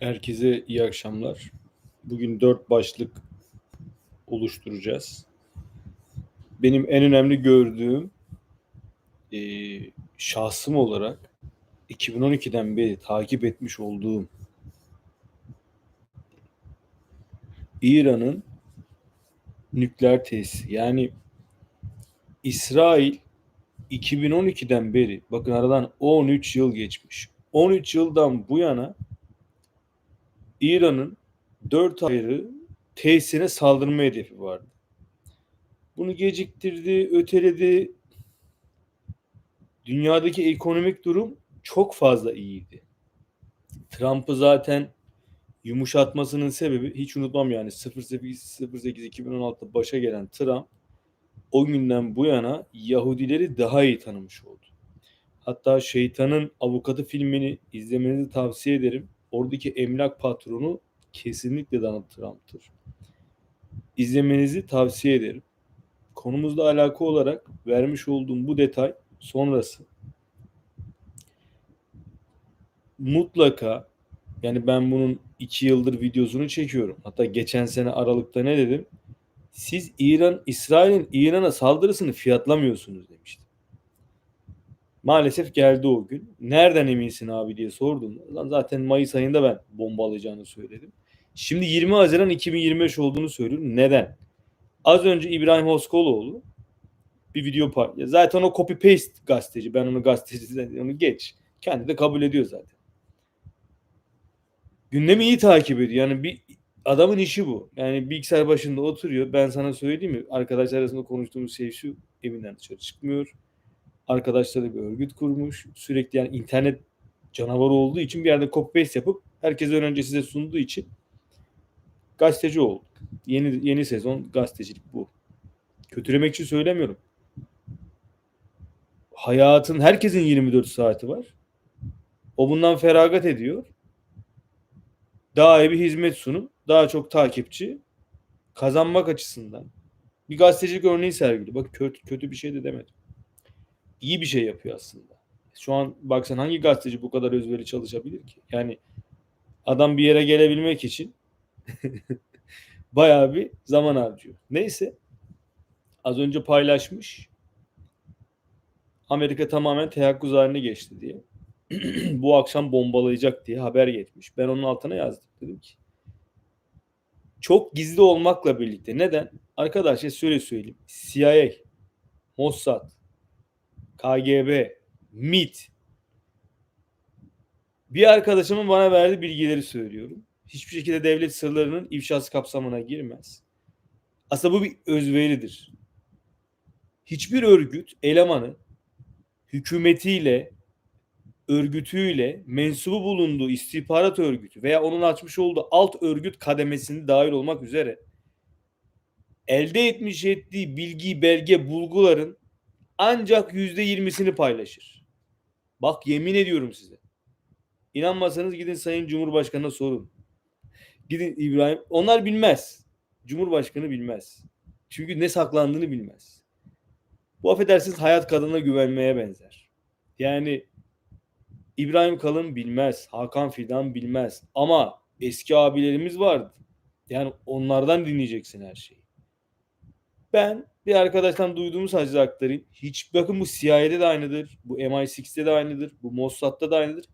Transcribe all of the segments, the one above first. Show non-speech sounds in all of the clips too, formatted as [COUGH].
Herkese iyi akşamlar. Bugün dört başlık oluşturacağız. Benim en önemli gördüğüm e, şahsım olarak 2012'den beri takip etmiş olduğum İran'ın nükleer tesisi. Yani İsrail 2012'den beri bakın aradan 13 yıl geçmiş. 13 yıldan bu yana İran'ın dört ayrı tesisine saldırma hedefi vardı. Bunu geciktirdi, öteledi. Dünyadaki ekonomik durum çok fazla iyiydi. Trump'ı zaten yumuşatmasının sebebi hiç unutmam yani 08-2016'da başa gelen Trump o günden bu yana Yahudileri daha iyi tanımış oldu. Hatta Şeytanın Avukatı filmini izlemenizi tavsiye ederim. Oradaki emlak patronu kesinlikle Donald Trump'tır. İzlemenizi tavsiye ederim. Konumuzla alakalı olarak vermiş olduğum bu detay sonrası mutlaka yani ben bunun iki yıldır videosunu çekiyorum. Hatta geçen sene Aralık'ta ne dedim? Siz İran, İsrail'in İran'a saldırısını fiyatlamıyorsunuz demiştim. Maalesef geldi o gün. Nereden eminsin abi diye sordum. Lan zaten Mayıs ayında ben bombalayacağını söyledim. Şimdi 20 Haziran 2025 olduğunu söylüyorum. Neden? Az önce İbrahim Hoskoloğlu bir video paylaştı. Zaten o copy paste gazeteci. Ben onu gazeteci onu geç. Kendi de kabul ediyor zaten. Gündemi iyi takip ediyor. Yani bir adamın işi bu. Yani bilgisayar başında oturuyor. Ben sana söyleyeyim mi? Arkadaşlar arasında konuştuğumuz şey şu. Evinden dışarı çıkmıyor arkadaşları bir örgüt kurmuş. Sürekli yani internet canavarı olduğu için bir yerde copy paste yapıp herkesten önce size sunduğu için gazeteci oldu. Yeni yeni sezon gazetecilik bu. Kötülemek için söylemiyorum. Hayatın herkesin 24 saati var. O bundan feragat ediyor. Daha iyi bir hizmet sunup daha çok takipçi kazanmak açısından bir gazetecilik örneği sergiliyor. Bak kötü, kötü bir şey de demedim iyi bir şey yapıyor aslında. Şu an baksan hangi gazeteci bu kadar özveri çalışabilir ki? Yani adam bir yere gelebilmek için [LAUGHS] bayağı bir zaman harcıyor. Neyse az önce paylaşmış. Amerika tamamen teyakkuz haline geçti diye. [CLEARS THROAT] bu akşam bombalayacak diye haber geçmiş. Ben onun altına yazdım. Dedim ki çok gizli olmakla birlikte. Neden? Arkadaşlar şöyle söyleyeyim. CIA, Mossad, KGB, MIT. Bir arkadaşımın bana verdiği bilgileri söylüyorum. Hiçbir şekilde devlet sırlarının ifşası kapsamına girmez. Aslında bu bir özveridir. Hiçbir örgüt elemanı hükümetiyle, örgütüyle, mensubu bulunduğu istihbarat örgütü veya onun açmış olduğu alt örgüt kademesini dahil olmak üzere elde etmiş ettiği bilgi, belge, bulguların ancak yüzde yirmisini paylaşır. Bak yemin ediyorum size. İnanmasanız gidin Sayın Cumhurbaşkanı'na sorun. Gidin İbrahim. Onlar bilmez. Cumhurbaşkanı bilmez. Çünkü ne saklandığını bilmez. Bu affedersiniz hayat kadına güvenmeye benzer. Yani İbrahim Kalın bilmez. Hakan Fidan bilmez. Ama eski abilerimiz vardı. Yani onlardan dinleyeceksin her şeyi. Ben bir arkadaştan duyduğumu sadece aktarayım. Hiç bakın bu CIA'de de aynıdır. Bu MI6'de de aynıdır. Bu Mossad'da da aynıdır.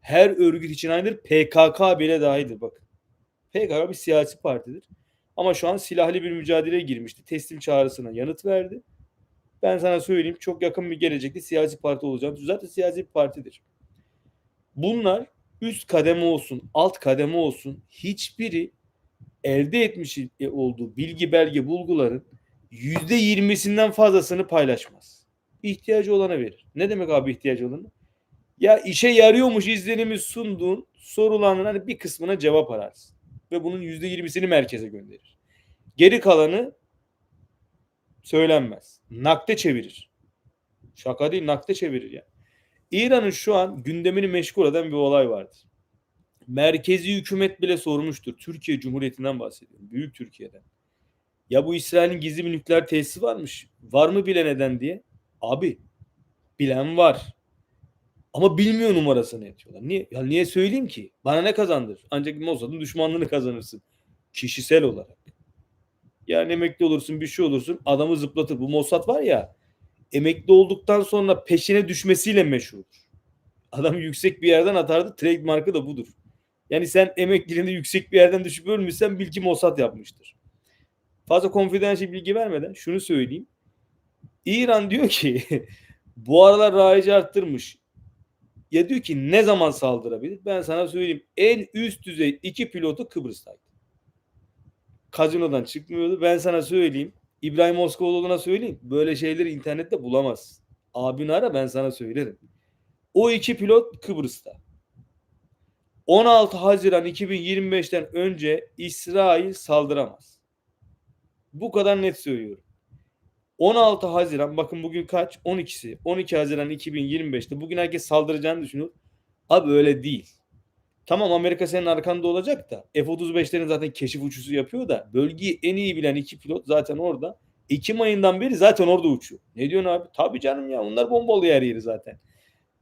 Her örgüt için aynıdır. PKK bile dahidir bakın. PKK bir siyasi partidir. Ama şu an silahlı bir mücadeleye girmişti. Teslim çağrısına yanıt verdi. Ben sana söyleyeyim çok yakın bir gelecekte siyasi parti olacağını. Zaten siyasi bir partidir. Bunlar üst kademe olsun, alt kademe olsun hiçbiri elde etmiş olduğu bilgi, belge, bulguların yüzde yirmisinden fazlasını paylaşmaz. İhtiyacı olana verir. Ne demek abi ihtiyacı olanı? Ya işe yarıyormuş izlenimi sunduğun soruların hani bir kısmına cevap ararsın. Ve bunun yüzde yirmisini merkeze gönderir. Geri kalanı söylenmez. Nakde çevirir. Şaka değil nakde çevirir yani. İran'ın şu an gündemini meşgul eden bir olay vardır. Merkezi hükümet bile sormuştur. Türkiye Cumhuriyeti'nden bahsediyorum. Büyük Türkiye'den. Ya bu İsrail'in gizli bir nükleer tesisi varmış. Var mı bile neden diye. Abi bilen var. Ama bilmiyor numarasını yatıyorlar. Niye? Ya niye söyleyeyim ki? Bana ne kazandır? Ancak Mossad'ın düşmanlığını kazanırsın. Kişisel olarak. Yani emekli olursun bir şey olursun adamı zıplatır. Bu Mossad var ya emekli olduktan sonra peşine düşmesiyle meşhurdur. Adam yüksek bir yerden atardı. Trademark'ı da budur. Yani sen emekliliğinde yüksek bir yerden düşüp ölmüşsen bil ki Mossad yapmıştır. Fazla confidential bilgi vermeden şunu söyleyeyim. İran diyor ki [LAUGHS] bu aralar raici arttırmış. Ya diyor ki ne zaman saldırabilir? Ben sana söyleyeyim. En üst düzey iki pilotu Kıbrıs'taydı. Kazinodan çıkmıyordu. Ben sana söyleyeyim. İbrahim Moskovalı'na söyleyeyim. Böyle şeyleri internette bulamazsın. Abini ara ben sana söylerim. O iki pilot Kıbrıs'ta. 16 Haziran 2025'ten önce İsrail saldıramaz. Bu kadar net söylüyorum. 16 Haziran bakın bugün kaç? 12'si. 12 Haziran 2025'te bugün herkes saldıracağını düşünüyor. Abi öyle değil. Tamam Amerika senin arkanda olacak da F-35'lerin zaten keşif uçuşu yapıyor da bölgeyi en iyi bilen iki pilot zaten orada. Ekim ayından beri zaten orada uçuyor. Ne diyorsun abi? Tabii canım ya onlar bombalıyor her yeri zaten.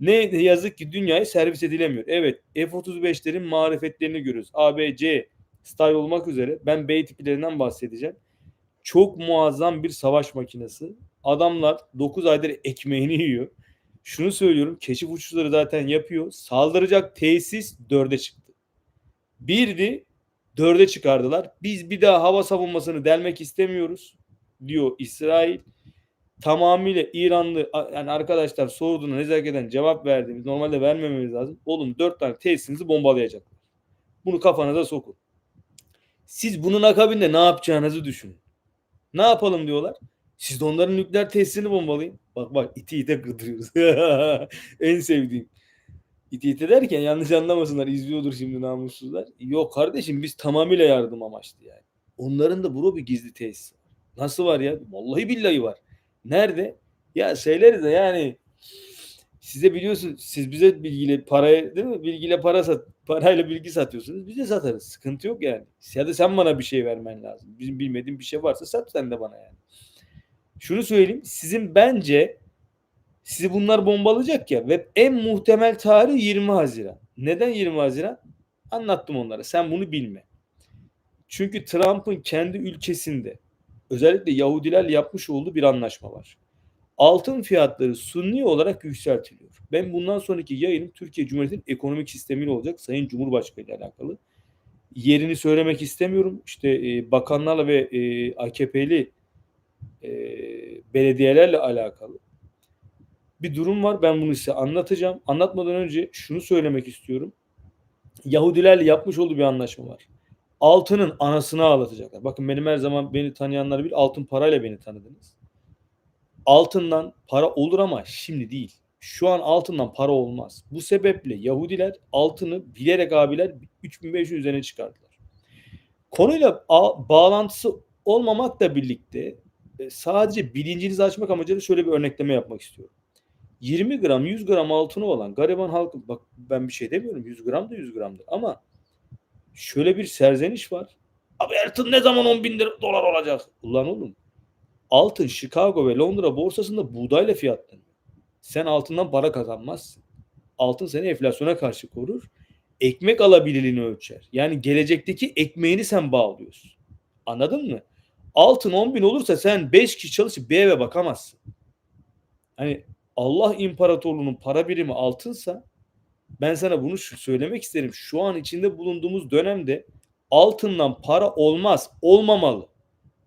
Ne yazık ki dünyayı servis edilemiyor. Evet F-35'lerin marifetlerini görüyoruz. ABC style olmak üzere ben B tiplerinden bahsedeceğim. Çok muazzam bir savaş makinesi. Adamlar 9 aydır ekmeğini yiyor. Şunu söylüyorum keşif uçuşları zaten yapıyor. Saldıracak tesis 4'e çıktı. Birdi 4'e çıkardılar. Biz bir daha hava savunmasını delmek istemiyoruz diyor İsrail. Tamamıyla İranlı yani arkadaşlar sorduğuna nezaketen cevap verdiğimiz normalde vermememiz lazım. Oğlum 4 tane tesisinizi bombalayacaklar. Bunu kafanıza sokun. Siz bunun akabinde ne yapacağınızı düşünün. Ne yapalım diyorlar. Siz de onların nükleer tesisini bombalayın. Bak bak iti ite kırdırıyoruz. [LAUGHS] en sevdiğim. İti ite derken yanlış anlamasınlar. izliyordur şimdi namussuzlar. Yok kardeşim biz tamamıyla yardım amaçlı yani. Onların da bro bir gizli tesis. Nasıl var ya? Vallahi billahi var. Nerede? Ya söyleriz de yani size biliyorsun siz bize bilgiyle paraya değil mi? Bilgiyle para sat parayla bilgi satıyorsunuz. Biz de satarız. Sıkıntı yok yani. Ya da sen bana bir şey vermen lazım. Bizim bilmediğim bir şey varsa sat sen de bana yani. Şunu söyleyeyim. Sizin bence sizi bunlar bombalayacak ya ve en muhtemel tarih 20 Haziran. Neden 20 Haziran? Anlattım onlara. Sen bunu bilme. Çünkü Trump'ın kendi ülkesinde özellikle Yahudilerle yapmış olduğu bir anlaşma var. Altın fiyatları sunni olarak yükseltiliyor. Ben bundan sonraki yayınım Türkiye Cumhuriyeti'nin ekonomik sistemiyle olacak Sayın Cumhurbaşkanı ile alakalı. Yerini söylemek istemiyorum. İşte e, bakanlarla ve e, AKP'li e, belediyelerle alakalı bir durum var. Ben bunu size anlatacağım. Anlatmadan önce şunu söylemek istiyorum. Yahudilerle yapmış olduğu bir anlaşma var. Altının anasını ağlatacaklar. Bakın benim her zaman beni tanıyanlar bir altın parayla beni tanıdınız. Altından para olur ama şimdi değil. Şu an altından para olmaz. Bu sebeple Yahudiler altını bilerek abiler 3500 üzerine çıkardılar. Konuyla bağlantısı olmamakla birlikte e, sadece bilincinizi açmak amacıyla şöyle bir örnekleme yapmak istiyorum. 20 gram 100 gram altını olan gariban halkı bak ben bir şey demiyorum 100 gram da 100 gramdır ama şöyle bir serzeniş var. Abi altın ne zaman 10 bin dolar olacak? Ulan oğlum altın Chicago ve Londra borsasında buğdayla fiyatlanıyor. Sen altından para kazanmazsın. Altın seni enflasyona karşı korur. Ekmek alabilirliğini ölçer. Yani gelecekteki ekmeğini sen bağlıyorsun. Anladın mı? Altın 10 bin olursa sen 5 kişi çalışıp bir eve bakamazsın. Hani Allah imparatorluğunun para birimi altınsa ben sana bunu söylemek isterim. Şu an içinde bulunduğumuz dönemde altından para olmaz. Olmamalı.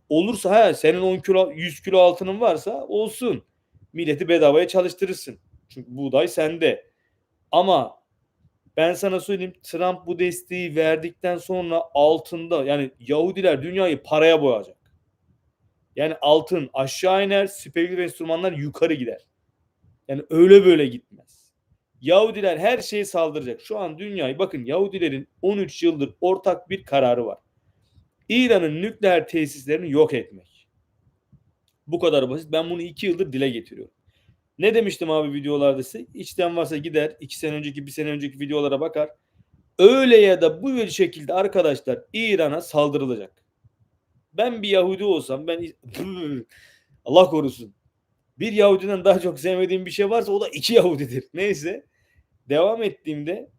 Olursa ha senin 10 kilo 100 kilo altının varsa olsun. Milleti bedavaya çalıştırırsın. Çünkü buğday sende. Ama ben sana söyleyeyim Trump bu desteği verdikten sonra altında yani Yahudiler dünyayı paraya boyayacak. Yani altın aşağı iner, spekülatif enstrümanlar yukarı gider. Yani öyle böyle gitmez. Yahudiler her şeyi saldıracak. Şu an dünyayı bakın Yahudilerin 13 yıldır ortak bir kararı var. İran'ın nükleer tesislerini yok etmek. Bu kadar basit. Ben bunu 2 yıldır dile getiriyorum. Ne demiştim abi videolarda size? İçten varsa gider. 2 sene önceki, bir sene önceki videolara bakar. Öyle ya da bu şekilde arkadaşlar İran'a saldırılacak. Ben bir Yahudi olsam ben [LAUGHS] Allah korusun. Bir Yahudiden daha çok sevmediğim bir şey varsa o da iki Yahudidir. Neyse. Devam ettiğimde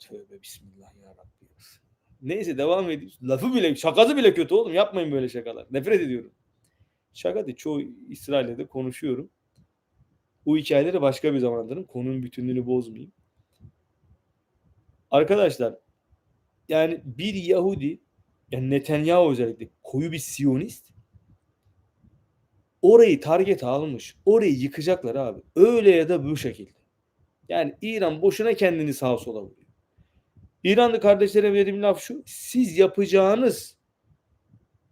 tövbe bismillah. Neyse devam ediyoruz. Lafı bile, şakası bile kötü oğlum. Yapmayın böyle şakalar. Nefret ediyorum. Şaka değil. Çoğu İsrail'de de konuşuyorum. Bu hikayeleri başka bir zaman anlatırım. Konunun bütünlüğünü bozmayayım. Arkadaşlar yani bir Yahudi yani Netanyahu özellikle koyu bir Siyonist orayı target almış. Orayı yıkacaklar abi. Öyle ya da bu şekilde. Yani İran boşuna kendini sağa sola vuruyor. İranlı kardeşlere verdiğim laf şu. Siz yapacağınız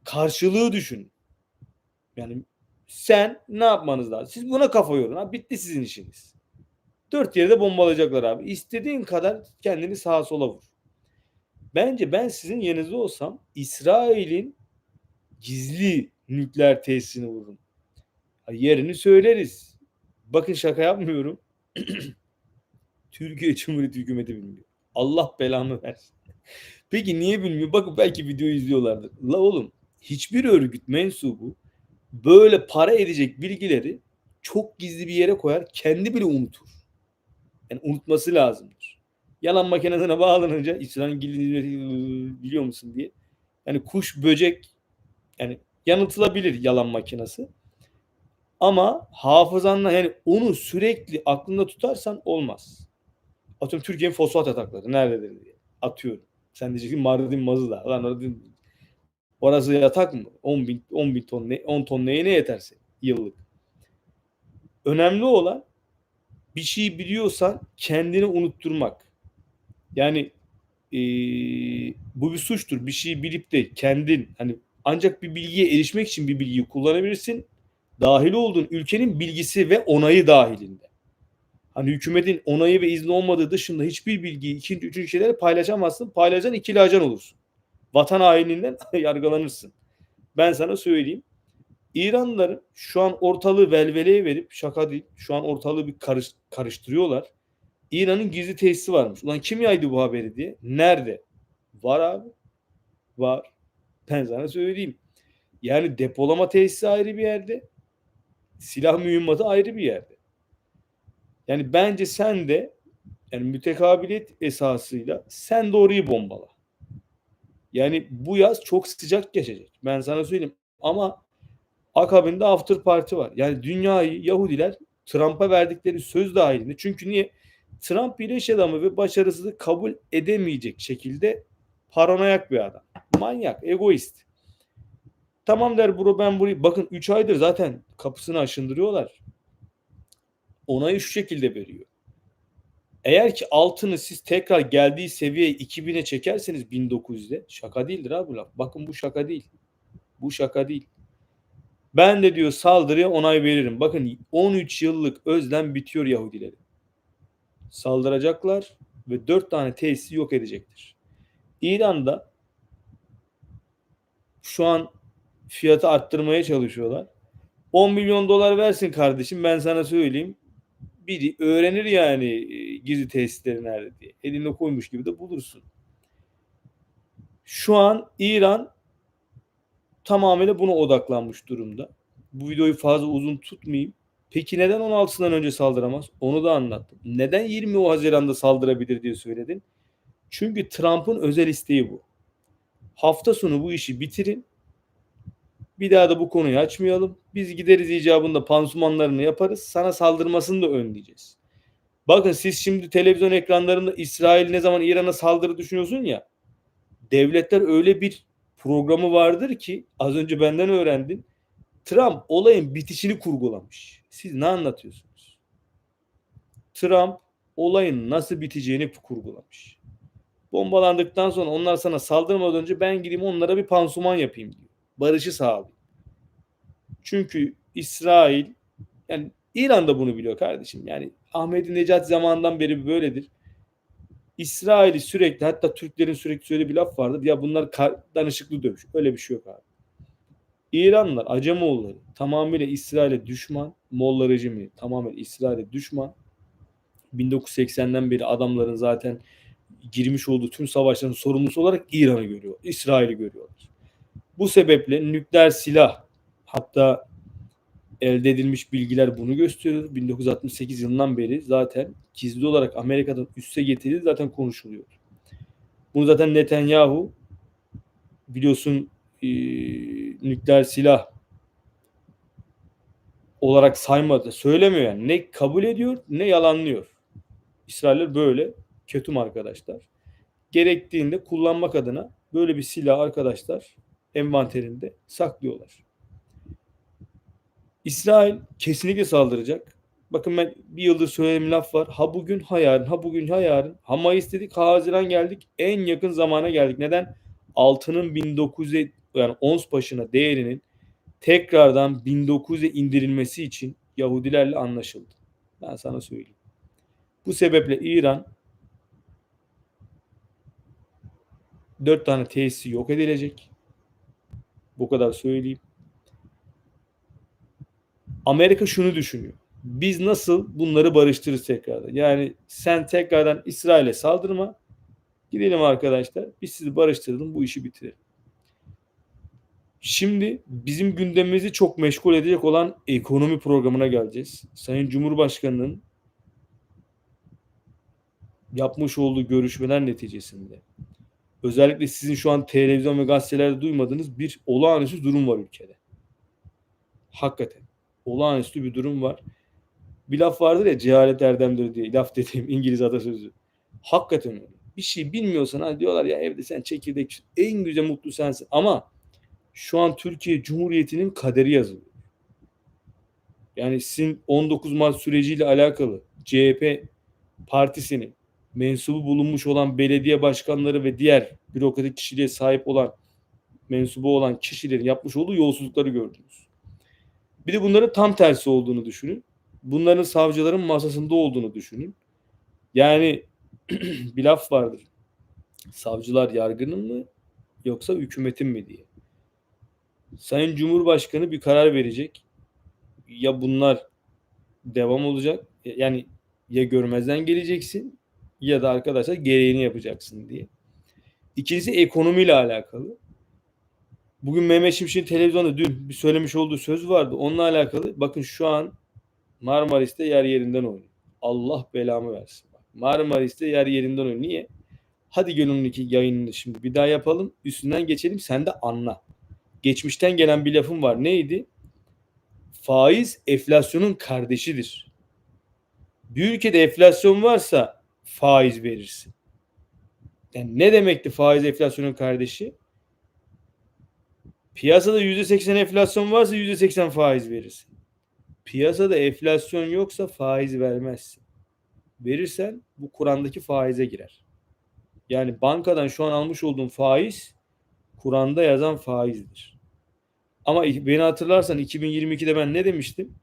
karşılığı düşünün. Yani sen ne yapmanız lazım? Siz buna kafa yorun. Abi. Bitti sizin işiniz. Dört yerde bombalayacaklar abi. İstediğin kadar kendini sağa sola vur. Bence ben sizin yerinizde olsam İsrail'in gizli nükleer tesisini vururum. Yerini söyleriz. Bakın şaka yapmıyorum. [CLEARS THROAT] Türkiye Cumhuriyeti hükümeti bilmiyor. Allah belamı versin. Peki niye bilmiyor? Bakın belki videoyu izliyorlardır. La oğlum hiçbir örgüt mensubu böyle para edecek bilgileri çok gizli bir yere koyar. Kendi bile unutur. Yani unutması lazımdır. Yalan makinesine bağlanınca İsrail biliyor musun diye. Yani kuş, böcek yani yanıltılabilir yalan makinesi. Ama hafızanla yani onu sürekli aklında tutarsan olmaz. Atıyorum Türkiye'nin fosfat atakları nerededir diye. Atıyorum. Sen diyeceksin Mardin Mazıda. Lan orada orası yatak mı? 10 bin, 10 bin ton, ne, 10 ton neye ne yeterse yıllık. Önemli olan bir şey biliyorsan kendini unutturmak. Yani e, bu bir suçtur. Bir şeyi bilip de kendin hani ancak bir bilgiye erişmek için bir bilgiyi kullanabilirsin. Dahil olduğun ülkenin bilgisi ve onayı dahilinde. Hani hükümetin onayı ve izni olmadığı dışında hiçbir bilgiyi ikinci, üçüncü şeyleri paylaşamazsın. Paylaşan ikili ajan olursun. Vatan haininden [LAUGHS] yargılanırsın. Ben sana söyleyeyim. İranlıların şu an ortalığı velveleye verip şaka değil. Şu an ortalığı bir karış, karıştırıyorlar. İran'ın gizli tesisi varmış. Ulan kim yaydı bu haberi diye. Nerede? Var abi. Var. Ben sana söyleyeyim. Yani depolama tesisi ayrı bir yerde. Silah mühimmatı ayrı bir yerde. Yani bence sen de yani mütekabiliyet esasıyla sen de orayı bombala. Yani bu yaz çok sıcak geçecek. Ben sana söyleyeyim. Ama akabinde after party var. Yani dünyayı Yahudiler Trump'a verdikleri söz dahilinde. Çünkü niye? Trump bir iş adamı ve başarısızlığı kabul edemeyecek şekilde paranoyak bir adam. Manyak, egoist. Tamam der bro ben burayı bakın 3 aydır zaten kapısını aşındırıyorlar. Onayı şu şekilde veriyor. Eğer ki altını siz tekrar geldiği seviyeye 2000'e çekerseniz 1900'de şaka değildir abi laf. Bakın bu şaka değil. Bu şaka değil. Ben de diyor saldırıya onay veririm. Bakın 13 yıllık özlem bitiyor Yahudilerin. Saldıracaklar ve 4 tane tesisi yok edecektir. İran'da şu an fiyatı arttırmaya çalışıyorlar. 10 milyon dolar versin kardeşim ben sana söyleyeyim. Biri öğrenir yani e, gizli tesisleri nerede diye. Eline koymuş gibi de bulursun. Şu an İran tamamıyla buna odaklanmış durumda. Bu videoyu fazla uzun tutmayayım. Peki neden 16'sından önce saldıramaz? Onu da anlattım. Neden 20 Haziran'da saldırabilir diye söyledin. Çünkü Trump'ın özel isteği bu. Hafta sonu bu işi bitirin. Bir daha da bu konuyu açmayalım. Biz gideriz icabında pansumanlarını yaparız. Sana saldırmasını da önleyeceğiz. Bakın siz şimdi televizyon ekranlarında İsrail ne zaman İran'a saldırı düşünüyorsun ya. Devletler öyle bir programı vardır ki az önce benden öğrendin. Trump olayın bitişini kurgulamış. Siz ne anlatıyorsunuz? Trump olayın nasıl biteceğini kurgulamış. Bombalandıktan sonra onlar sana saldırmadan önce ben gideyim onlara bir pansuman yapayım diyor. Barışı sağlayayım. Çünkü İsrail yani İran da bunu biliyor kardeşim. Yani Ahmet Necat zamanından beri böyledir. İsrail'i sürekli hatta Türklerin sürekli söylediği bir laf vardır. Ya bunlar danışıklı dövüş. Öyle bir şey yok abi. İranlılar, Acemoğulları tamamıyla İsrail'e düşman. Molla rejimi tamamen İsrail'e düşman. 1980'den beri adamların zaten girmiş olduğu tüm savaşların sorumlusu olarak İran'ı görüyor. İsrail'i görüyorlar. Bu sebeple nükleer silah hatta elde edilmiş bilgiler bunu gösteriyor. 1968 yılından beri zaten gizli olarak Amerika'dan üste getirildi zaten konuşuluyor. Bunu zaten Netanyahu biliyorsun e, nükleer silah olarak saymadı. Söylemiyor yani. Ne kabul ediyor ne yalanlıyor. İsrailler böyle kötü arkadaşlar. Gerektiğinde kullanmak adına böyle bir silah arkadaşlar envanterinde saklıyorlar. İsrail kesinlikle saldıracak. Bakın ben bir yıldır söylediğim laf var. Ha bugün ha yarın, ha bugün ha yarın. Ha Mayıs dedik, ha Haziran geldik. En yakın zamana geldik. Neden? Altının 1900'e yani ons başına değerinin tekrardan 1900'e indirilmesi için Yahudilerle anlaşıldı. Ben sana söyleyeyim. Bu sebeple İran dört tane tesisi yok edilecek. Bu kadar söyleyeyim. Amerika şunu düşünüyor. Biz nasıl bunları barıştırırız tekrardan? Yani sen tekrardan İsrail'e saldırma. Gidelim arkadaşlar. Biz sizi barıştıralım. Bu işi bitirelim. Şimdi bizim gündemimizi çok meşgul edecek olan ekonomi programına geleceğiz. Sayın Cumhurbaşkanı'nın yapmış olduğu görüşmeler neticesinde özellikle sizin şu an televizyon ve gazetelerde duymadığınız bir olağanüstü durum var ülkede. Hakikaten olağanüstü bir durum var. Bir laf vardır ya cehalet erdemdir diye laf dediğim İngiliz atasözü. Hakikaten öyle. Bir şey bilmiyorsan hani diyorlar ya evde sen çekirdek en güzel mutlu sensin ama şu an Türkiye Cumhuriyeti'nin kaderi yazılıyor. Yani sizin 19 Mart süreciyle alakalı CHP partisinin mensubu bulunmuş olan belediye başkanları ve diğer bürokratik kişiliğe sahip olan mensubu olan kişilerin yapmış olduğu yolsuzlukları gördünüz. Bir de bunların tam tersi olduğunu düşünün. Bunların savcıların masasında olduğunu düşünün. Yani [CLEARS THROAT] bir laf vardır. Savcılar yargının mı yoksa hükümetin mi diye. Sayın Cumhurbaşkanı bir karar verecek. Ya bunlar devam olacak yani ya görmezden geleceksin ya da arkadaşlar gereğini yapacaksın diye. İkincisi ekonomiyle alakalı. Bugün Mehmet Şimşek'in televizyonda dün bir söylemiş olduğu söz vardı. Onunla alakalı bakın şu an Marmaris'te yer yerinden oynuyor. Allah belamı versin. Marmaris'te yer yerinden oynuyor. Niye? Hadi gönlünün iki yayınını şimdi bir daha yapalım. Üstünden geçelim sen de anla. Geçmişten gelen bir lafım var. Neydi? Faiz enflasyonun kardeşidir. Bir ülkede enflasyon varsa faiz verirsin. Yani ne demekti faiz enflasyonun kardeşi? Piyasada %80 enflasyon varsa %80 faiz verirsin. Piyasada enflasyon yoksa faiz vermezsin. Verirsen bu Kur'an'daki faize girer. Yani bankadan şu an almış olduğun faiz Kur'an'da yazan faizdir. Ama beni hatırlarsan 2022'de ben ne demiştim?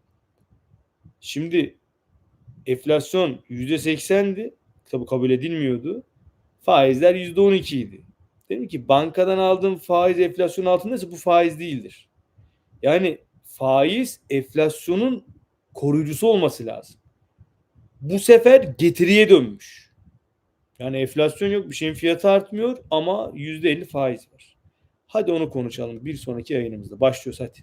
Şimdi enflasyon %80'di. Tabi kabul edilmiyordu. Faizler %12 idi. Dedim ki bankadan aldığım faiz enflasyon altındaysa bu faiz değildir. Yani faiz enflasyonun koruyucusu olması lazım. Bu sefer getiriye dönmüş. Yani enflasyon yok bir şeyin fiyatı artmıyor ama %50 faiz var. Hadi onu konuşalım bir sonraki yayınımızda. Başlıyoruz hadi.